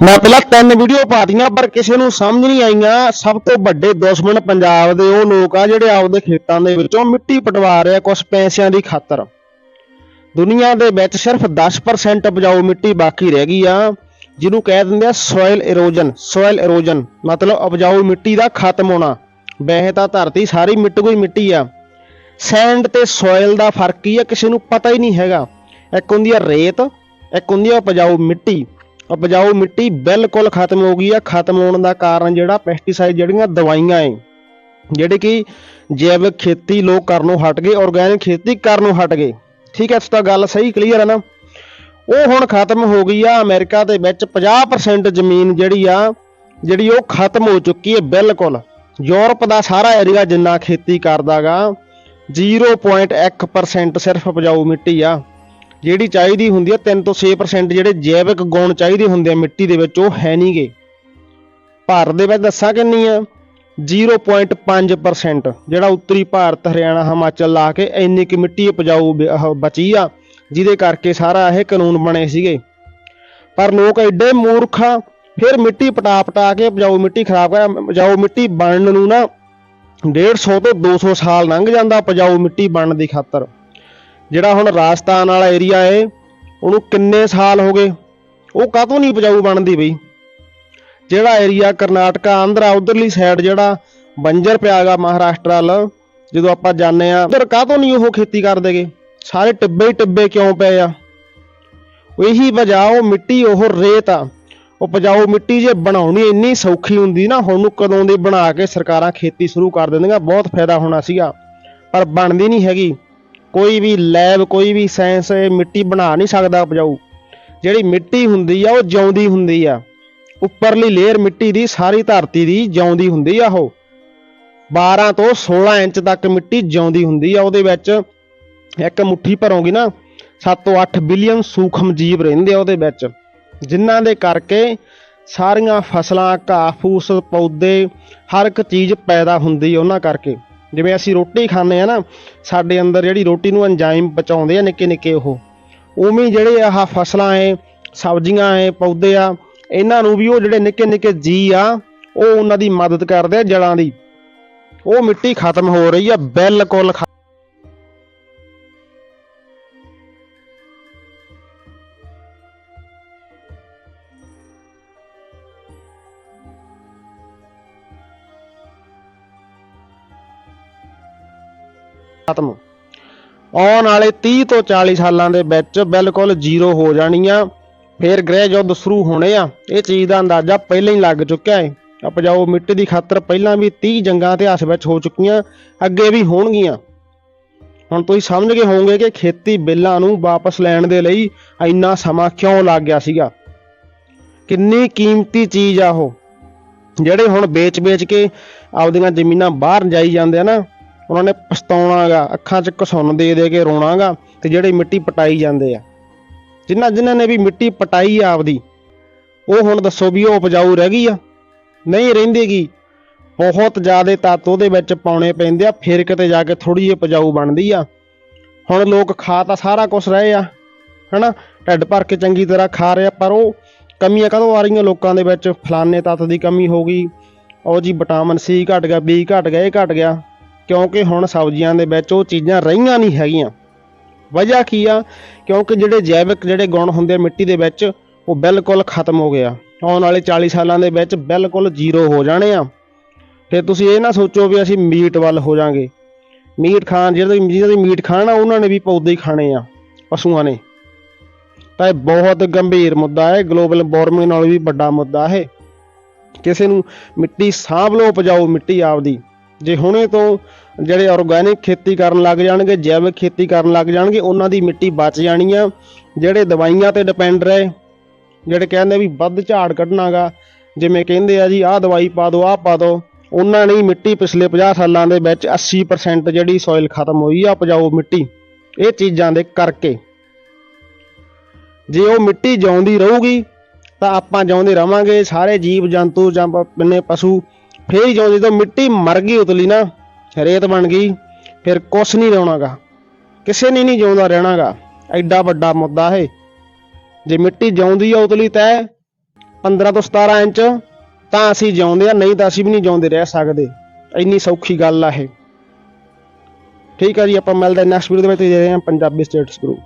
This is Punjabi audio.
ਮੈਂ ਪਹਿਲਾਂ ਤਿੰਨ ਵੀਡੀਓ ਪਾਤੀਆਂ ਪਰ ਕਿਸੇ ਨੂੰ ਸਮਝ ਨਹੀਂ ਆਈਆਂ। ਸਭ ਤੋਂ ਵੱਡੇ ਦੁਸ਼ਮਣ ਪੰਜਾਬ ਦੇ ਉਹ ਲੋਕ ਆ ਜਿਹੜੇ ਆਪਦੇ ਖੇਤਾਂ ਦੇ ਵਿੱਚੋਂ ਮਿੱਟੀ ਪਟਵਾ ਰਹੇ ਆ ਕੁਝ ਪੈਸਿਆਂ ਦੀ ਖਾਤਰ। ਦੁਨੀਆ ਦੇ ਵਿੱਚ ਸਿਰਫ 10% ਉਪਜਾਊ ਮਿੱਟੀ ਬਾਕੀ ਰਹਿ ਗਈ ਆ, ਜਿਹਨੂੰ ਕਹਿ ਦਿੰਦੇ ਆ ਸੋਇਲ ਇਰੋਜਨ ਸੋਇਲ ਇਰੋਜਨ ਮਤਲਬ ਉਪਜਾਊ ਮਿੱਟੀ ਦਾ ਖਤਮ ਹੋਣਾ। ਵੈਸੇ ਤਾਂ ਧਰਤੀ ਸਾਰੀ ਮਿੱਟੀ ਕੋਈ ਮਿੱਟੀ ਆ। ਸੈਂਡ ਤੇ ਸੋਇਲ ਦਾ ਫ਼ਰਕ ਕੀ ਆ, ਕਿਸੇ ਨੂੰ ਪਤਾ ਹੀ ਨਹੀਂ ਹੈਗਾ। ਇੱਕ ਹੁੰਦੀ ਆ ਰੇਤ, ਇੱਕ ਹੁੰਦੀ ਆ ਉਪਜਾਊ ਮਿੱਟੀ। ਉਪਜਾਊ ਮਿੱਟੀ ਬਿਲਕੁਲ ਖਤਮ ਹੋ ਗਈ ਆ। ਖਤਮ ਹੋਣ ਦਾ ਕਾਰਨ ਜਿਹੜਾ ਪੈਸਟੀਸਾਈਡ ਜਿਹੜੀਆਂ ਦਵਾਈਆਂ ਏ, ਜਿਹੜੇ ਕਿ ਜੈਵਿਕ ਖੇਤੀ ਲੋਕ ਕਰਨੋਂ ਹਟ ਗਏ ਆਰਗੈਨਿਕ ਖੇਤੀ ਕਰਨੋਂ ਹਟ ਗਏ। ਠੀਕ ਹੈ, ਇਸ ਤਾਂ ਗੱਲ ਸਹੀ ਕਲੀਅਰ ਹੈ ਨਾ? ਉਹ ਹੁਣ ਖਤਮ ਹੋ ਗਈ ਆ, ਅਮਰੀਕਾ ਦੇ ਵਿੱਚ 50% ਜ਼ਮੀਨ ਜਿਹੜੀ ਆ, ਜਿਹੜੀ ਉਹ ਖਤਮ ਹੋ ਚੁੱਕੀ ਹੈ ਬਿਲਕੁਲ। ਯੂਰਪ ਦਾ ਸਾਰਾ ਏਰੀਆ ਜਿੰਨਾ ਖੇਤੀ ਕਰਦਾਗਾ 0.1% ਸਿਰਫ ਉਪਜਾਊ ਮਿੱਟੀ ਆ। ਜਿਹੜੀ ਚਾਹੀਦੀ ਹੁੰਦੀ ਆ 3 ਤੋਂ 6% ਜਿਹੜੇ ਜੈਵਿਕ ਗੁਣ ਚਾਹੀਦੇ ਹੁੰਦੇ ਆ ਮਿੱਟੀ ਦੇ ਵਿੱਚ, ਉਹ ਹੈ ਨਹੀਂਗੇ ਭਾਰਤ ਦੇ ਵਿੱਚ ਦੱਸਾਂ ਕਿੰਨੀ ਆ? 0.5% ਜਿਹੜਾ ਉੱਤਰੀ ਭਾਰਤ, ਹਰਿਆਣਾ, ਹਿਮਾਚਲ ਲਾ ਕੇ ਇੰਨੀ ਕਿ ਮਿੱਟੀ ਉਪਜਾਊ ਬ- ਬਚੀ ਆ, ਜਿਹਦੇ ਕਰਕੇ ਸਾਰਾ ਇਹ ਕਾਨੂੰਨ ਬਣੇ ਸੀਗੇ। ਪਰ ਲੋਕ ਐਡੇ ਮੂਰਖ ਆ, ਫਿਰ ਮਿੱਟੀ ਪਟਾ ਪਟਾ ਕੇ ਉਪਜਾਊ ਮਿੱਟੀ ਖਰਾਬ ਕਰ, ਉਪਜਾਊ ਮਿੱਟੀ ਬਣਨ ਨੂੰ ਨਾ 150 ਤੋਂ 200 ਸਾਲ ਲੰਘ ਜਾਂਦਾ ਉਪਜਾਊ ਮਿੱਟੀ ਬਣਨ ਦੀ ਖਾਤਰ। ਜਿਹੜਾ ਹੁਣ ਰਾਜਸਥਾਨ ਵਾਲਾ ਏਰੀਆ ਏ, ਉਹਨੂੰ ਕਿੰਨੇ ਸਾਲ ਹੋ ਗਏ? ਉਹ ਕਾਹਤੋਂ ਨਹੀਂ ਉਪਜਾਊ ਬਣਦੀ ਬਈ? ਜਿਹੜਾ ਏਰੀਆ ਕਰਨਾਟਕਾ, ਆਂਧਰਾ, ਉਧਰਲੀ ਸਾਈਡ ਜਿਹੜਾ ਬੰਜਰ ਪਿਆਗਾ ਮਹਾਰਾਸ਼ਟਰ ਵੱਲ, ਜਦੋਂ ਆਪਾਂ ਜਾਂਦੇ ਆ ਉਧਰ ਕਾਹਤੋਂ ਨਹੀਂ ਉਹ ਖੇਤੀ ਕਰਦੇਗੇ ਸਾਰੇ ਟਿੱਬੇ ਹੀ ਟਿੱਬੇ ਕਿਉਂ ਪਏ ਆ? ਉਹੀ ਵਜ੍ਹਾ ਉਹ ਮਿੱਟੀ, ਉਹ ਰੇਤ ਆ। ਉਪਜਾਊ ਮਿੱਟੀ ਜੇ ਬਣਾਉਣੀ ਇੰਨੀ ਸੌਖੀ ਹੁੰਦੀ ਨਾ, ਹੁਣ ਨੂੰ ਕਦੋਂ ਦੀ ਬਣਾ ਕੇ ਸਰਕਾਰਾਂ ਖੇਤੀ ਸ਼ੁਰੂ ਕਰ ਦਿੰਦੀਆਂ, ਬਹੁਤ ਫਾਇਦਾ ਹੋਣਾ ਸੀਗਾ। ਪਰ ਬਣਦੀ ਨਹੀਂ ਹੈਗੀ। ਕੋਈ ਵੀ ਲੈਬ, ਕੋਈ ਵੀ ਸਾਇੰਸ ਇਹ ਮਿੱਟੀ ਬਣਾ ਨਹੀਂ ਸਕਦਾ ਉਪਜਾਊ। ਜਿਹੜੀ ਮਿੱਟੀ ਹੁੰਦੀ ਆ, ਉਹ ਜਿਉਂਦੀ ਹੁੰਦੀ ਆ। ਉੱਪਰਲੀ ਲੇਅਰ ਮਿੱਟੀ ਦੀ, ਸਾਰੀ ਧਰਤੀ ਦੀ ਜਿਉਂਦੀ ਹੁੰਦੀ ਆ ਉਹ। 12 ਤੋਂ 16 ਇੰਚ ਤੱਕ ਮਿੱਟੀ ਜਿਉਂਦੀ ਹੁੰਦੀ ਆ, ਉਹਦੇ ਵਿੱਚ ਇੱਕ ਮੁੱਠੀ ਭਰੋਂਗੀ ਨਾ 7 ਤੋਂ 8 ਬਿਲੀਅਨ ਸੂਖਮ ਜੀਵ ਰਹਿੰਦੇ ਆ ਉਹਦੇ ਵਿੱਚ। ਜਿਨ੍ਹਾਂ ਦੇ ਕਰਕੇ ਸਾਰੀਆਂ ਫਸਲਾਂ, ਘਾਹ, ਫੂਸ, ਪੌਦੇ, ਹਰ ਇੱਕ ਚੀਜ਼ ਪੈਦਾ ਹੁੰਦੀ ਉਹਨਾਂ ਕਰਕੇ। ਜਿਵੇਂ ਅਸੀਂ ਰੋਟੀ ਖਾਂਦੇ ਆ ਨਾ, ਸਾਡੇ ਅੰਦਰ ਜਿਹੜੀ ਰੋਟੀ ਨੂੰ ਐਂਜ਼ਾਈਮ ਬਚਾਉਂਦੇ ਆ ਨਿੱਕੇ ਨਿੱਕੇ ਉਹ। ਉਵੇਂ ਜਿਹੜੇ ਆਹ ਫਸਲਾਂ ਏ ਸਬਜ਼ੀਆਂ ਏ ਪੌਦੇ ਆ, ਇਹਨਾਂ ਨੂੰ ਵੀ ਉਹ ਜਿਹੜੇ ਨਿੱਕੇ ਨਿੱਕੇ ਜੀ ਆ, ਉਹ ਉਹਨਾਂ ਦੀ ਮਦਦ ਕਰਦੇ ਆ ਜੜਾਂ ਦੀ। ਉਹ ਮਿੱਟੀ ਖਤਮ ਹੋ ਰਹੀ ਆ, ਬਿਲਕੁਲ ਖਤਮ। ਆਉਣ ਵਾਲੇ 30 ਤੋਂ 40 ਸਾਲਾਂ ਦੇ ਵਿੱਚ ਬਿਲਕੁਲ ਜ਼ੀਰੋ ਹੋ ਜਾਣੀਆਂ। ਫਿਰ ਗ੍ਰਹਿ ਯੁੱਧ ਸ਼ੁਰੂ ਹੋਣੇ ਆ। ਇਹ ਚੀਜ਼ ਦਾ ਅੰਦਾਜ਼ਾ ਪਹਿਲਾਂ ਹੀ ਲੱਗ ਚੁੱਕਿਆ ਹੈ ਉਪਜਾਊ ਮਿੱਟੀ ਦੀ ਖਾਤਰ ਪਹਿਲਾਂ ਵੀ 30 ਜੰਗਾਂ ਇਤਿਹਾਸ ਵਿੱਚ ਹੋ ਚੁੱਕੀਆਂ, ਅੱਗੇ ਵੀ ਹੋਣਗੀਆਂ। ਹੁਣ ਤੁਸੀਂ ਸਮਝ ਗਏ ਹੋਵੋਗੇ ਕਿ ਖੇਤੀ ਬਿੱਲਾਂ ਨੂੰ ਵਾਪਸ ਲੈਣ ਦੇ ਲਈ ਇੰਨਾ ਸਮਾਂ ਕਿਉਂ ਲੱਗ ਗਿਆ ਸੀਗਾ? ਕਿੰਨੀ ਕੀਮਤੀ ਚੀਜ਼ ਆ ਉਹ। ਜਿਹੜੇ ਹੁਣ ਵੇਚ-ਵੇਚ ਕੇ ਆਪਦੀਆਂ ਜ਼ਮੀਨਾਂ ਬਾਹਰ ਜਾਈ ਜਾਂਦੇ ਆ ਨਾ ਉਹਨਾਂ ਨੇ ਪਛਤਾਉਣਾਗਾ, ਅੱਖਾਂ 'ਚ ਘਸੁੰਨ ਦੇ ਦੇ ਕੇ ਰੋਣਾਗਾ ਤੇ ਜਿਹੜੇ ਮਿੱਟੀ ਪਟਾਈ ਜਾਂਦੇ ਆ। ਜਿਨ੍ਹਾਂ ਜਿਨ੍ਹਾਂ ਨੇ ਵੀ ਮਿੱਟੀ ਪਟਾਈ ਆ ਆਪਦੀ, ਉਹ ਹੁਣ ਦੱਸੋ ਵੀ ਉਹ ਉਪਜਾਊ ਰਹਿ ਗਈ ਆ? ਨਹੀਂ ਰਹਿੰਦੀਗੀ ਬਹੁਤ ਜ਼ਿਆਦਾ ਤੱਤ ਉਹਦੇ ਵਿੱਚ ਪਾਉਣੇ ਪੈਂਦੇ ਆ, ਫਿਰ ਕਿਤੇ ਜਾ ਕੇ ਥੋੜੀ ਜਿਹੀ ਉਪਜਾਊ ਬਣਦੀ ਆ। ਹੁਣ ਲੋਕ ਖਾ ਤਾਂ ਸਾਰਾ ਕੁਝ ਰਹੇ ਆ, ਹਨਾ? ਢਿੱਡ ਭਰ ਕੇ ਚੰਗੀ ਤਰ੍ਹਾਂ ਖਾ ਰਹੇ ਆ, ਪਰ ਉਹ ਕਮੀਆਂ ਕਦੋਂ ਆ ਰਹੀਆਂ ਲੋਕਾਂ ਦੇ ਵਿੱਚ? ਫਲਾਨੇ ਤੱਤ ਦੀ ਕਮੀ ਹੋ ਗਈ। ਉਹ ਜੀ ਵਿਟਾਮਿਨ ਸੀ ਘਟ ਗਿਆ, ਬੀ ਘਟ ਗਿਆ, ਇਹ ਘਟ ਗਿਆ। ਕਿਉਂਕਿ ਹੁਣ ਸਬਜ਼ੀਆਂ ਦੇ ਵਿੱਚ ਉਹ ਚੀਜ਼ਾਂ ਰਹੀਆਂ ਨਹੀਂ ਹੈਗੀਆਂ। ਵਜ੍ਹਾ ਕੀ ਆ? ਕਿਉਂਕਿ ਜਿਹੜੇ ਜੈਵਿਕ ਜਿਹੜੇ ਗੁਣ ਹੁੰਦੇ ਆ ਮਿੱਟੀ ਦੇ ਵਿੱਚ, ਉਹ ਬਿਲਕੁਲ ਖਤਮ ਹੋ ਗਿਆ ਆਉਣ ਵਾਲੇ 40 ਸਾਲਾਂ ਦੇ ਵਿੱਚ ਬਿਲਕੁਲ ਜ਼ੀਰੋ ਹੋ ਜਾਣੇ ਆ। ਫਿਰ ਤੁਸੀਂ ਇਹ ਨਾ ਸੋਚੋ ਵੀ ਅਸੀਂ ਮੀਟ ਵੱਲ ਹੋ ਜਾਾਂਗੇ। ਮੀਟ ਖਾਣ ਜਿਹੜੇ ਜਿਹਨਾਂ ਦੀ ਮੀਟ ਖਾਣਾ ਉਹਨਾਂ ਨੇ ਵੀ ਪੌਦੇ ਹੀ ਖਾਣੇ ਆ, ਪਸ਼ੂਆਂ ਨੇ। ਤਾਂ ਇਹ ਬਹੁਤ ਗੰਭੀਰ ਮੁੱਦਾ ਹੈ, ਗਲੋਬਲ ਵਾਰਮਿੰਗ ਨਾਲ ਵੀ ਵੱਡਾ ਮੁੱਦਾ ਹੈ। ਕਿਸੇ ਨੂੰ ਮਿੱਟੀ ਸਾਂਭ ਲਓ ਉਪਜਾਓ ਮਿੱਟੀ ਆਪਦੀ। ਜੇ ਹੁਣੇ ਤੋਂ ਜਿਹੜੇ ਆਰਗੈਨਿਕ ਖੇਤੀ ਕਰਨ ਲੱਗ ਜਾਣਗੇ, ਜੈਵਿਕ ਖੇਤੀ ਕਰਨ ਲੱਗ ਜਾਣਗੇ, ਉਹਨਾਂ ਦੀ ਮਿੱਟੀ ਬਚ ਜਾਣੀ ਆ। ਜਿਹੜੇ ਦਵਾਈਆਂ ਤੇ ਡਿਪੈਂਡ ਰਹੇ, ਜਿਹੜੇ ਕਹਿੰਦੇ ਵੀ ਵੱਧ ਝਾੜ ਕੱਢਣਾਗਾ, ਜਿਵੇਂ ਕਹਿੰਦੇ ਆ ਜੀ, ਆਹ ਦਵਾਈ ਪਾ ਦਿਓ ਆਹ ਪਾ ਦਿਓ ਉਹਨਾਂ ਨੇ ਮਿੱਟੀ ਪਿਛਲੇ 50 ਸਾਲਾਂ ਦੇ ਵਿੱਚ 80% ਜਿਹੜੀ ਸੋਇਲ ਖਤਮ ਹੋਈ ਆ, ਉਪਜਾਊ ਮਿੱਟੀ। ਇਹ ਚੀਜ਼ਾਂ ਦੇ ਕਰਕੇ। ਜੇ ਉਹ ਮਿੱਟੀ ਜਿਉਂਦੀ ਰਹੂਗੀ, ਤਾਂ ਆਪਾਂ ਜਿਉਂਦੇ ਰਵਾਂਗੇ, ਸਾਰੇ ਜੀਵ ਜੰਤੂ ਜਾਂ ਪਿੰਨੇ ਪਸ਼ੂ, ਫੇਰ ਹੀ ਜਿਉਂਦੇ ਤਾਂ ਮਿੱਟੀ ਮਰ ਗਈ ਉਤਲੀ ਨਾ ਰੇਤ ਬਣ ਗਈ, ਫਿਰ ਕੁਛ ਨਹੀਂ ਰਹਿਣਾਗਾ ਕਿਸੇ ਨੇ ਨਹੀਂ ਜਿਉਂਦਾ ਰਹਿਣਾਗਾ। ਐਡਾ ਵੱਡਾ ਮੁੱਦਾ ਹੈ ਜੇ ਮਿੱਟੀ ਜਿਉਂਦੀ ਆ ਉਤਲੀ ਤੈ 15 ਤੋਂ 17 ਇੰਚ, ਤਾਂ ਅਸੀਂ ਜਿਉਂਦੇ ਆ, ਨਹੀਂ ਤਾਂ ਅਸੀਂ ਵੀ ਨਹੀਂ ਜਿਉਂਦੇ ਰਹਿ ਸਕਦੇ। ਇੰਨੀ ਸੌਖੀ ਗੱਲ ਆ ਇਹ। ਠੀਕ ਆ ਜੀ, ਆਪਾਂ ਮਿਲਦੇ ਨੈਕਸਟ ਵੀਡੀਓ ਦੇ ਵਿੱਚ ਦੇ ਰਹੇ ਹਾਂ ਪੰਜਾਬੀ ਸਟੇਟਸ ਗਰੁੱਪ